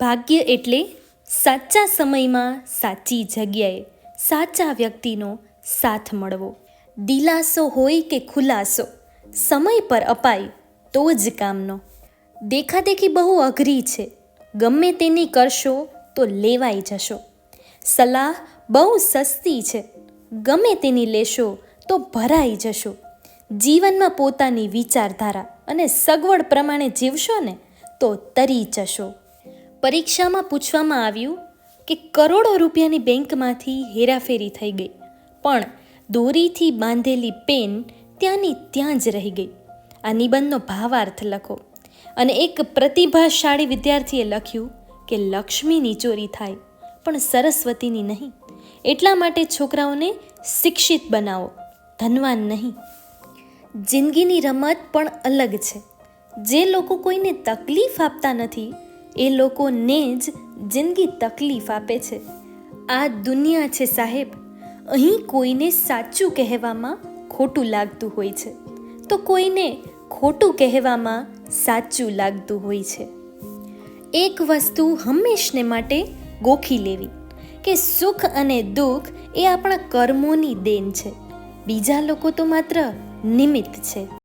ભાગ્ય એટલે સાચા સમયમાં સાચી જગ્યાએ સાચા વ્યક્તિનો સાથ મળવો. દિલાસો હોય કે ખુલાસો, સમય પર અપાય તો જ કામનો. દેખાદેખી બહુ અઘરી છે. ગમે તેની કરશો તો લેવાઈ જશો. સલાહ બહુ સસ્તી છે. ગમે તેની લેશો તો ભરાઈ જશો. જીવનમાં પોતાની વિચારધારા અને સગવડ પ્રમાણે જીવશો ને તો તરી જશો. પરીક્ષામાં પૂછવામાં આવ્યું કે કરોડો રૂપિયાની બેંકમાંથી હેરાફેરી થઈ ગઈ, પણ દોરીથી બાંધેલી પેન ત્યાંની ત્યાં જ રહી ગઈ. આ નિબંધનો ભાવાર્થ લખો. અને એક પ્રતિભાશાળી વિદ્યાર્થીએ લખ્યું કે લક્ષ્મીની ચોરી થાય, પણ સરસ્વતીની નહીં. એટલા માટે છોકરાઓને શિક્ષિત બનાવો. ધનવાન નહીં. જિંદગીની રમત પણ અલગ છે. જે લોકો કોઈને તકલીફ આપતા નથી એ લોકોને જ જિંદગી તકલીફ આપે છે. આ દુનિયા છે સાહેબ. અહીં કોઈને સાચું કહેવામાં ખોટું લાગતું હોય છે. તો કોઈને ખોટું કહેવામાં સાચું લાગતું હોય છે. એક વસ્તુ હંમેશને માટે ગોખી લેવી, કે સુખ અને દુઃખ એ આપણા કર્મોની દેન છે. બીજા લોકો તો માત્ર નિમિત્ત છે.